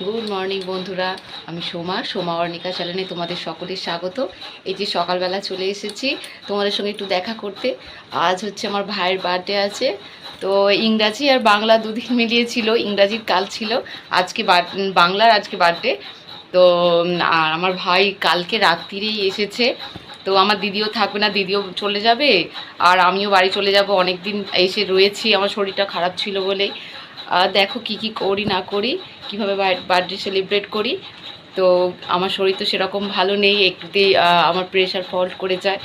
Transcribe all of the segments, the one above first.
Good morning বন্ধুরা। আমি সোমা সোমা অর্ণিকা চ্যানেলে তোমাদের সকলের স্বাগত। এই যে সকালবেলা চলে এসেছি, তোমাদের সঙ্গে একটু দেখা করতে। আজ হচ্ছে আমার ভাইয়ের বার্থডে আছে। তো ইংরাজি আর বাংলা দুদিন মিলিয়ে ছিল ইংরাজির কাল ছিল। আজকে বাংলার আজকে বার্থডে তো আর আমার ভাই কালকে রাত্রিরেই এসেছে। তো আমার দিদিও থাকবে না, দিদিও চলে যাবে। আর আমিও বাড়ি চলে যাব অনেক দিন এসে রয়েছি। আমার শরীরটা খারাপ ছিল বলেই। দেখো কি কি করি না করি, কীভাবে বার্থডে সেলিব্রেট করি। তো আমার শরীর তো সেরকম ভালো নেই একটুতেই আমার প্রেশার ফল্ট করে যায়।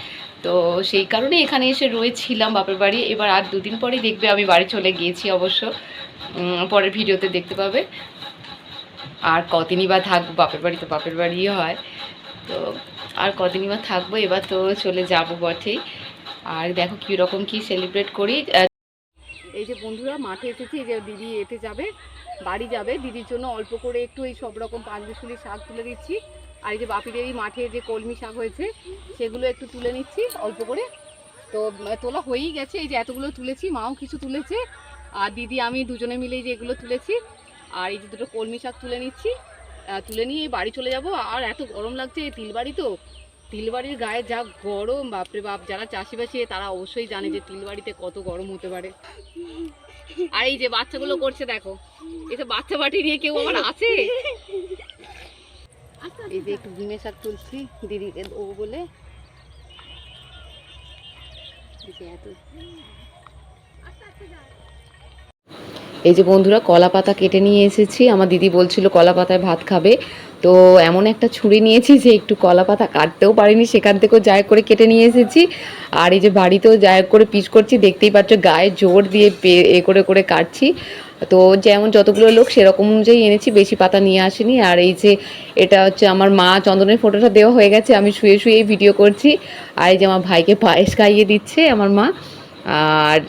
তো সেই কারণে এখানে এসে রয়েছিলাম বাপের বাড়ি। এবার আর দুদিন পরেই দেখবে আমি বাড়ি চলে গিয়েছি অবশ্য। পরের ভিডিওতে দেখতে পাবে। আর কদিনই বা থাকব বাপের বাড়ি তো বাপের বাড়িই হয়। তো আর কদিনই বা থাকব, এবার তো চলে যাব বটেই। আর দেখো কীরকম কী সেলিব্রেট করি। এই যে বন্ধুরা, মাঠে এসেছি, এই যে দিদি এতে যাবে, বাড়ি যাবে। দিদির জন্য অল্প করে একটু এই সব রকম পাঁচমিশুলি শাক তুলে দিচ্ছি। আর এই যে বাপিদেরই মাঠে যে কলমি শাক হয়েছে, সেগুলো একটু তুলে নিচ্ছি অল্প করে। তো তোলা হয়েই গেছে, এই যে এতগুলো তুলেছি, মাও কিছু তুলেছে। আর দিদি, আমি দুজনে মিলে যে এগুলো তুলেছি। আর এই যে দুটো কলমি শাক তুলে নিচ্ছি। তুলে নিয়ে বাড়ি চলে যাব। আর এত গরম লাগছে এই তিলবাড়ি তো। তিলবাড়ির গায়ে যা গরম, বাপরে বাপ, যারা চাষিবাসী, তারা অবশ্যই জানে যে তিলবাড়িতে কত গরম হতে পারে। আর এই যে বাচ্চাগুলো করছে, দেখো এসব বাচ্চা বাটি নিয়ে কেউ আমার আছে? এই যে একটু ডিমের শাক তুলছি, দিদিকে ও বলে। এই যে বন্ধুরা কলা পাতা কেটে নিয়ে এসেছি। আমার দিদি বলছিল কলা পাতায় ভাত খাবে। তো এমন একটা ছুরি নিয়েছি যে একটু কলা পাতা কাটতেও পারিনি, সেখান থেকেও জায়গ করে কেটে নিয়ে এসেছি। আর এই যে বাড়িতেও জায়গ করে পিস করছি, দেখতেই পাচ্ছ গায়ে জোর দিয়ে এ করে করে কাটছি। তো যেমন যতগুলো লোক সেরকম অনুযায়ী এনেছি, বেশি পাতা নিয়ে আসিনি। আর এই যে এটা হচ্ছে আমার মা চন্দনের ফটোটা দেওয়া হয়ে গেছে, আমি শুয়ে শুয়েই ভিডিও করছি। আর এই যে আমার ভাইকে পায়েস খাইয়ে দিচ্ছে আমার মা। আর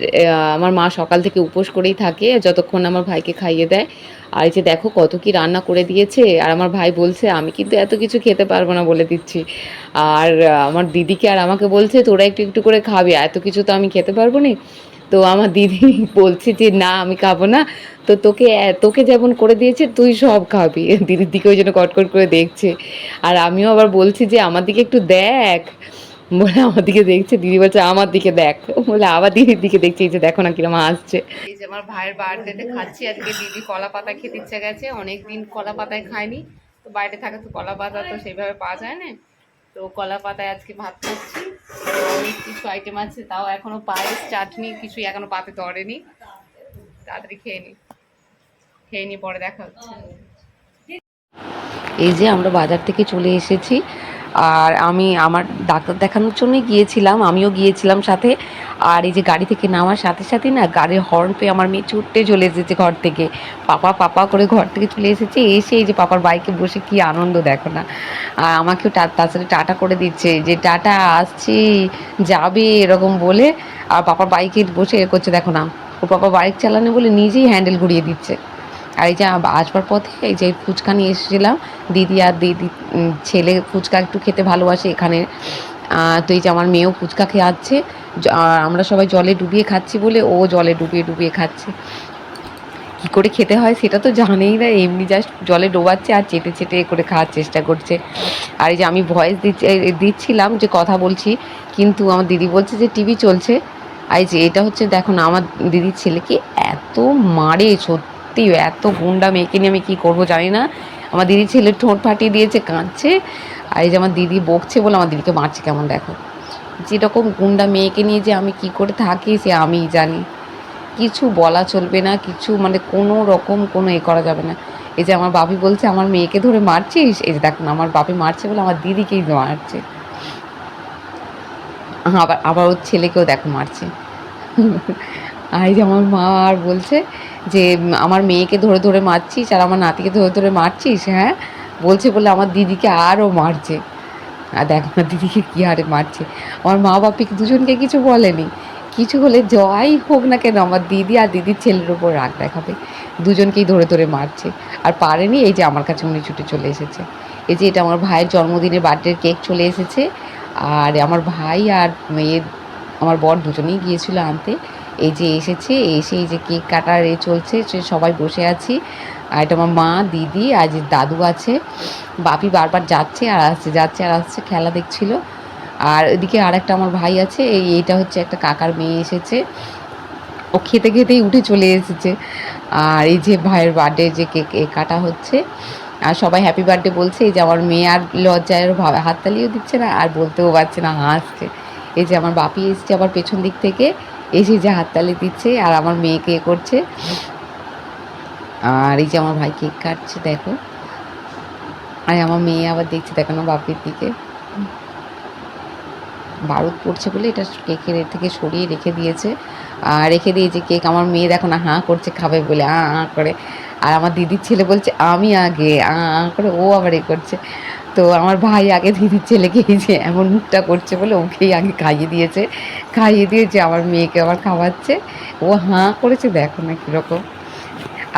আমার মা সকাল থেকে উপোস করেই থাকে, যতক্ষণ আমার ভাইকে খাইয়ে দেয়। আর এই যে দেখো কত কি রান্না করে দিয়েছে, আর আমার ভাই বলছে, আমি কিন্তু এত কিছু খেতে পারব না, বলে দিচ্ছি। আর আমার দিদিকে আর আমাকে বলছে, তোরা একটু একটু করে খাবি এত কিছু তো আমি খেতে পারব না। তো আমার দিদি বলছে যে, না, আমি খাব না। তো তোকে তোকে যেমন করে দিয়েছে, তুই সব খাবি। দিদির দিকে ওই জন্য কটকট করে দেখছে। আর আমিও আবার বলছি যে, আমার দিকে একটু দেখ। বলে আমার দিকে দেখছে দিদি বলছে আমার দিকে দেখ। বলে আবার দিদির দিকে দেখছে এই যে দেখো না কিরম আসছে। এই যে আমার ভাইয়ের বার্থডেতে খাচ্ছি আজকে দিদি কলা পাতা খেতে ইচ্ছে গেছে অনেক দিন কলা পাতায় খায়নি। তো বাইরে থাকে তো কলা পাতা তো সেইভাবে পাওয়া যায় না। তো কলা পাতায় আজকে ভাত খাচ্ছি তো অনেক কিছু আইটেম আছে তাও এখনও পায়েস চাটনি কিছুই এখনও পাতে ধরেনি। তাড়াতাড়ি খেয়ে নি। খেয়ে নি পরে দেখা হচ্ছে। এই যে আমরা বাজার থেকে চলে এসেছি। আর আমি আমার ডাক্তার দেখানোর জন্যই গিয়েছিলাম, আমিও গিয়েছিলাম সাথে। আর এই যে গাড়ি থেকে নামার সাথে সাথে না গাড়ির হর্ন পেয়ে আমার মেয়ে ছুটতে চলে এসেছে ঘর থেকে। পাপা পাপা করে ঘর থেকে চলে এসেছে, এসে এই যে পাপার বাইকে বসে কি আনন্দ দেখো না। আর আমাকেও সাথে টাটা করে দিচ্ছে যে, টাটা, আসছি, যাবে, এরকম বলে। আর পাপার বাইকে বসে এ করছে, দেখো না। ও পাপা বাইক চালানো বলে নিজেই হ্যান্ডেল ঘুরিয়ে দিচ্ছে। আর এই যে আসবার পথে এই যে ফুচকা নিয়ে এসেছিলাম, দিদি আর দিদি ছেলে ফুচকা একটু খেতে ভালোবাসে এখানে। তো এই যে আমার মেয়েও ফুচকা খেয়ে আর আমরা সবাই জলে ডুবিয়ে খাচ্ছি বলে ও জলে ডুবিয়ে ডুবিয়ে খাচ্ছে। কি করে খেতে হয় সেটা তো জানেই না, এমনি জাস্ট জলে ডোবাচ্ছে আর চেটে চেটে করে খাওয়ার চেষ্টা করছে। আর এই যে আমি ভয়েস দিচ্ছি দিচ্ছিলাম যে কথা বলছি, কিন্তু আমার দিদি বলছে যে টিভি চলছে। আর এই যে এটা হচ্ছে, দেখো না, আমার দিদির ছেলেকে এত মারে সত্যি এত গুন্ডা মেয়েকে নিয়ে আমি কী করব জানি না। আমার দিদির ছেলে ঠোঁট ফাটিয়ে দিয়েছে, কাঁদছে। আর এই যে আমার দিদি বকছে বলে আমার দিদিকে মারছে কেমন দেখো। যেরকম গুন্ডা মেয়েকে নিয়ে যে আমি কি করে থাকি সে আমিই জানি। কিছু বলা চলবে না, কিছু মানে কোনো রকম কোনো এ করা যাবে না। এই যে আমার বাপি বলছে, আমার মেয়েকে ধরে মারছিস? এই যে দেখুন আমার বাপি মারছে বলে আমার দিদিকেই মারছে। আবার আবার ওর ছেলেকেও দেখো মারছে। আর এই যে আমার মা আর বলছে যে আমার মেয়েকে ধরে ধরে মারছিস আর আমার নাতিকে ধরে ধরে মারছিস হ্যাঁ? বলছে বলে আমার দিদিকে আরও মারছে। আর দেখো না দিদিকে কী হারে মারছে। আমার মা বাপিকে দুজনকে কিছু বলেনি? কিছু হলে যাই হোক না কেন, আমার দিদি আর দিদির ছেলের ওপর রাগ দেখাবে। দুজনকেই ধরে ধরে মারছে। আর পারেনি, এই যে আমার কাছে উনি ছুটে চলে এসেছে। এই যে এটা আমার ভাইয়ের জন্মদিনের বার্থডের কেক চলে এসেছে। আর আমার ভাই আর মেয়ে, আমার বর দুজনেই গিয়েছিল আনতে। এই যে এসেছে, এসে এই যে কেক কাটার এ চলছে সে সবাই বসে আছি। আর এটা আমার মা, দিদি, আর যে দাদু আছে, বাপি বারবার যাচ্ছে আর আসছে, যাচ্ছে আর আসছে, খেলা দেখছিল। আর এদিকে আর একটা আমার ভাই আছে, এই এইটা হচ্ছে একটা কাকার মেয়ে এসেছে। ও খেতে খেতেই উঠে চলে এসেছে। আর এই যে ভাইয়ের বার্থডে যে কেক কাটা হচ্ছে, আর সবাই হ্যাপি বার্থডে বলছে, এই যে আমার মেয়ে আর লজ্জায় হাততালিও দিচ্ছে না, আর বলতেও পারছে না, হাসছে। এই যে আমার বাপি এসছে আবার পেছন দিক থেকে, এসে যে হাততালি দিচ্ছে আর আমার মেয়েকে করছে। আর এই যে আমার ভাই কেক কাটছে, দেখো। আর আমার মেয়ে আবার দেখছে, দেখো না বাপির দিকে। বারুদ পড়ছে বলে এটা কেকের থেকে সরিয়ে রেখে দিয়েছে। আর রেখে দিয়েছে কেক আমার মেয়ে দেখো না হাঁ করছে, খাবে বলে আ আ করে। আর আমার দিদির ছেলে বলছে, আমি আগে আ আ করে ও আবার এ করছে। তো আমার ভাই আগে দিদির ছেলেকে এই যে এমন মুখটা করছে বলে ওকেই আগে খাইয়ে দিয়েছে। খাইয়ে দিয়েছে আমার মেয়েকে আবার খাওয়াচ্ছে। ও হাঁ করেছে, দেখো না কীরকম।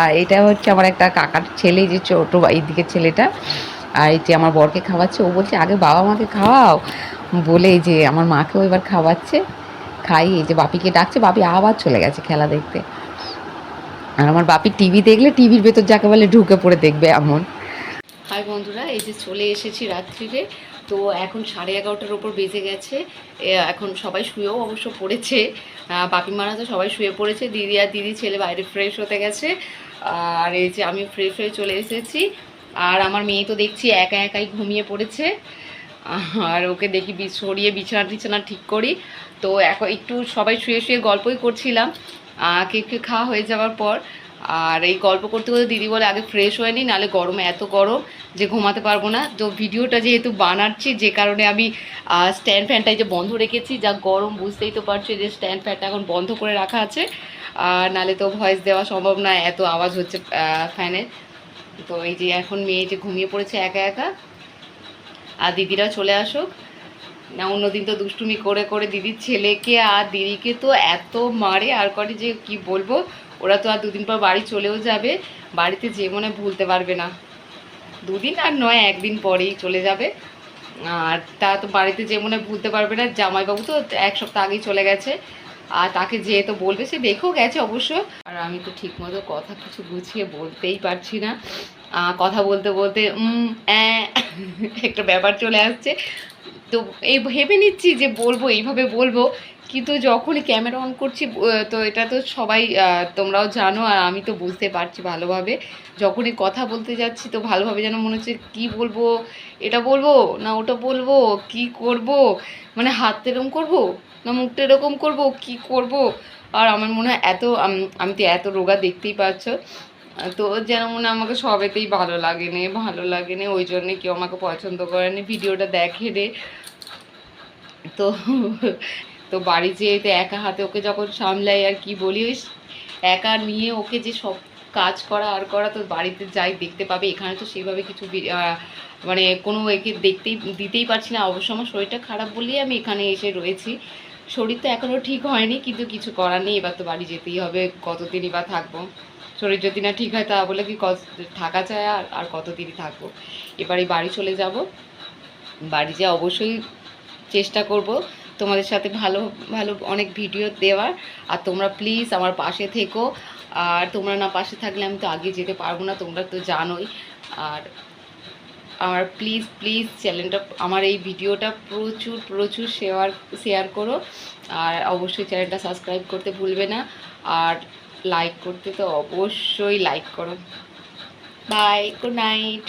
আর এটা হচ্ছে আমার একটা কাকার ছেলে যে ছোটো এই দিকের ছেলেটা। আর এই যে আমার বরকে খাওয়াচ্ছে, ও বলছে, আগে বাবা মাকে খাওয়াও। বলে এই যে আমার মাকেও এবার খাওয়াচ্ছে। খাই, এই যে বাপিকে ডাকছে, বাপি আবার চলে গেছে খেলা দেখতে। আর আমার বাপি টিভি দেখলে টিভির ভেতর যাকে বলে ঢুকে পড়ে দেখবে এমন। হাই বন্ধুরা এই যে চলে এসেছি রাত্রিরে। তো এখন সাড়ে এগারোটার ওপর বেজে গেছে। এখন সবাই শুয়েও অবশ্য পড়েছে। আহ, বাপি মারা তো সবাই শুয়ে পড়েছে। দিদি আর দিদি ছেলে বাইরে ফ্রেশ হতে গেছে। আর এই যে আমি ফ্রেশ হয়ে চলে এসেছি। আর আমার মেয়ে তো দেখছি একা একাই ঘুমিয়ে পড়েছে। আর ওকে দেখি সরিয়ে বিছানা টিছানা ঠিক করি। তো এখন একটু সবাই শুয়ে শুয়ে গল্পই করছিলাম। কেক খাওয়া হয়ে যাওয়ার পর। আর এই গল্প করতে করতে দিদি বলে আগে ফ্রেশ হয়ে নিই নাহলে গরমে, এত গরম যে ঘুমাতে পারব না। তো ভিডিওটা যেহেতু বানাচ্ছি, যে কারণে আমি স্ট্যান্ড ফ্যানটা যে বন্ধ রেখেছি, যা গরম বুঝতেই তো পারছি যে স্ট্যান্ড ফ্যানটা এখন বন্ধ করে রাখা আছে। আর নালে তো ভয়েস দেওয়া সম্ভব না, এত আওয়াজ হচ্ছে ফ্যানের তো এই যে এখন মেয়ে যে ঘুমিয়ে পড়েছে একা একা, আর দিদিরা চলে আসুক। না, অন্যদিন তো দুষ্টুমি করে করে দিদির ছেলেকে আর দিদিকে তো এত মারে, আর করে যে কি বলব ওরা তো আর দুদিন পর বাড়ি চলেও যাবে। বাড়িতে যে মনে ভুলতে পারবে না। দুদিন আর নয়, একদিন পরেই চলে যাবে। আর তা তো বাড়িতে যে মনে ভুলতে পারবে না, জামাইবাবু তো এক সপ্তাহ আগেই চলে গেছে। আর তাকে যে তো বলবে, সে দেখেও গেছে অবশ্য। আর আমি তো ঠিকমতো কথা কিছু গুছিয়ে বলতেই পারছি না। কথা বলতে বলতে একটা ব্যাপার চলে আসছে। তো এই ভেবে নিচ্ছি যে বলব, এইভাবে বলব। কিন্তু যখনই ক্যামেরা অন করছি তো এটা তো সবাই তোমরাও জানো আর আমি তো বুঝতে পারছি ভালোভাবে। যখনই কথা বলতে যাচ্ছি তো ভালোভাবে যেন মনে হচ্ছে কি বলব, এটা বলব না ওটা বলব, কি করব? মানে হাত এরকম করব না মুখটা এরকম করব, কি করব? আর আমার মনে হয় এত আমি তো এত রোগা দেখতেই পাচ্ছ। তো যেমন আমাকে সবেতেই ভালো লাগেনি ভালো লাগেনি ওই জন্যে কেউ আমাকে পছন্দ করেনি ভিডিওটা দেখে রে তো তো বাড়ি যেয়ে তো একা হাতে ওকে যখন সামলাই আর কি বলি, ওই একা নিয়ে ওকে যে সব কাজ করা, আর করা, তো বাড়িতে যাই দেখতে পাবে, এখানে তো সেইভাবে কিছু মানে কোনো একে দেখতেই, দিতেই পারছি না। অবশ্য আমার শরীরটা খারাপ বলেই আমি এখানে এসে রয়েছি। শরীর তো এখনও ঠিক হয়নি, কিন্তু কিছু করার নেই, এবার তো বাড়ি যেতেই হবে, কতদিনই বা থাকব। শরীর যদি না ঠিক হয়, তা বলে কি থাকা চায় আর আর কতদিনই থাকব? এবারে বাড়ি চলে যাব। বাড়ি যেয়ে অবশ্যই চেষ্টা করব তোমাদের সাথে ভালো ভালো অনেক ভিডিও দেওয়ার। আর তোমরা প্লিজ আমার পাশে থেকো। আর তোমরা না পাশে থাকলে আমি তো আগে যেতে পারব না, তোমরা তো জানোই। আর আর প্লিজ প্লিজ চ্যানেলটা আমার এই ভিডিওটা প্রচুর প্রচুর শেয়ার শেয়ার করো। আর অবশ্যই চ্যানেলটা সাবস্ক্রাইব করতে ভুলবে না। আর লাইক করতে তো অবশ্যই লাইক করো। Bye good night